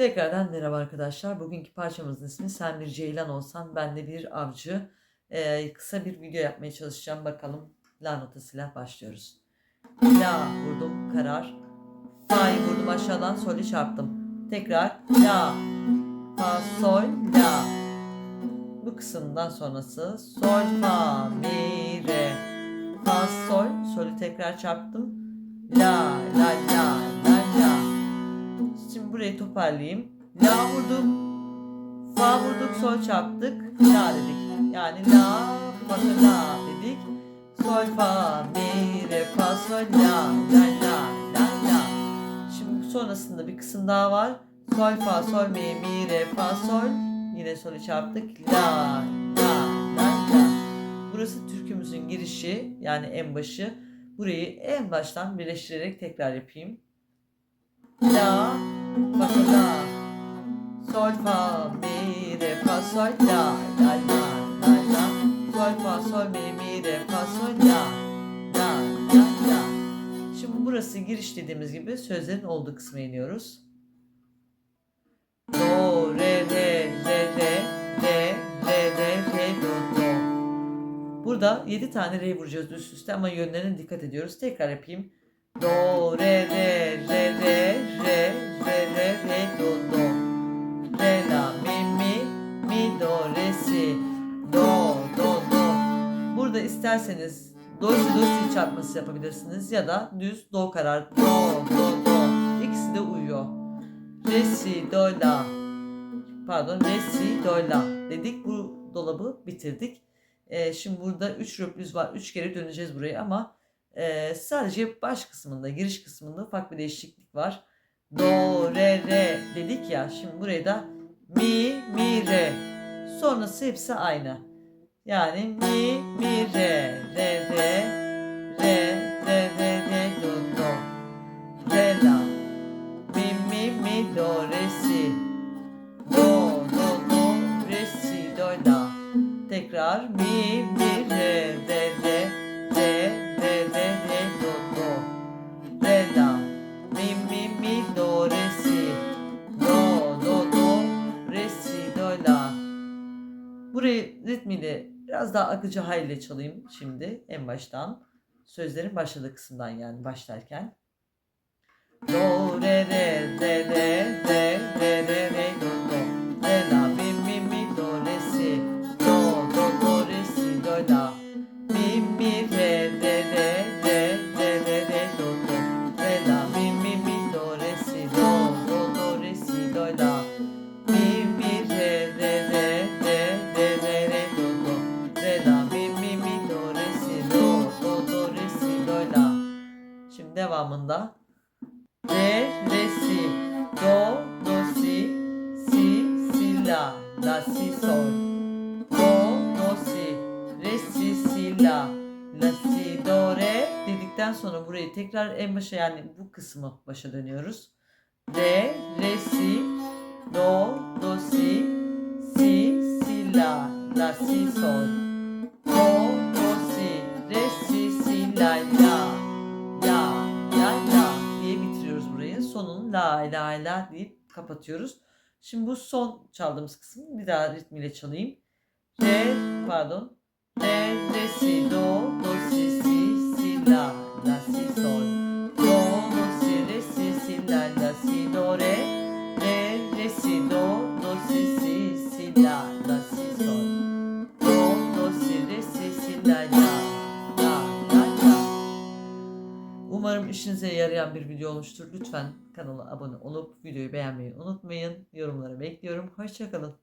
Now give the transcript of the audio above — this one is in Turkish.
Tekrardan merhaba arkadaşlar. Bugünkü parçamızın ismi Sen Bir Ceylan Olsan Ben de Bir Avcı. Ee, kısa bir video yapmaya çalışacağım. Bakalım La notasıyla başlıyoruz. La vurdum karar. Fa'yı vurdum aşağıdan sol'ü çarptım. Tekrar La. Fa sol La. Bu kısımdan sonrası sol fa mi re. Fa sol sol'ü tekrar çarptım. La la la. Burayı toparlayayım. La vurduk. Fa vurduk, sol çarptık. La dedik. Yani la, fa, la dedik. Sol, fa, mi, re, fa, sol, la, la, la, la, la. Şimdi sonrasında bir kısım daha var. Sol, fa, sol, mi, mi, re, fa, sol. Yine solü çarptık. La, la, la, la. Burası türkümüzün girişi yani en başı. Burayı en baştan birleştirerek tekrar yapayım. La, fa, sol, la. Sol, fa, mi, re, fa, sol, la, la, la, la, la. Sol, fa, sol, mi, mi, re, fa, sol, la, la, la, la. Şimdi burası giriş dediğimiz gibi sözlerin olduğu kısma iniyoruz. Do, re, re, re, re, re, re, re, re, do, do. Burada 7 tane re vuracağız üst üste ama yönlerine dikkat ediyoruz. Tekrar yapayım. Do, re, re, re, re, re, si, do, do, do. Burada isterseniz do, si, do, si çarpması yapabilirsiniz ya da düz do karar, do, do, do. İkisi de uyuyor. Re, si, do, la. Pardon, re, si, do, la dedik. Bu dolabı bitirdik. Ee, şimdi burada 3 röplüz var. 3 kere döneceğiz buraya ama ee, sadece baş kısmında, giriş kısmında ufak bir değişiklik var. Do, re, re dedik ya. Şimdi buraya da mi, mi, re. Sonrası hepsi aynı. Yani mi, mi, re, re, re, re, re, re, re, do, do. Re, la. Mi, mi, mi, do, re, si. Do, do, do, re, si, do, la. Tekrar mi, Burayı ritmiyle biraz daha akıcı haliyle çalayım şimdi en baştan. Sözlerin başladığı kısımdan yani başlarken. Do, re, la, si, do, re dedikten sonra burayı tekrar en başa yani bu kısmı başa dönüyoruz. Re, re, si, do, do, si, si, si, la, la, si, sol. Do, do, si, re, si, si, la, la, la, la, la diye bitiriyoruz burayı. Sonunu la, la, la deyip kapatıyoruz. Şimdi bu son çaldığımız kısmı bir daha ritmiyle çalayım. Re, pardon. Re, re, si, do, si, la, la, si, sol. Do, do, si, re, si, si, la, la, la, la, la. Umarım işinize yarayan bir video olmuştur. Lütfen kanala abone olup videoyu beğenmeyi unutmayın. Yorumları bekliyorum. Hoşçakalın.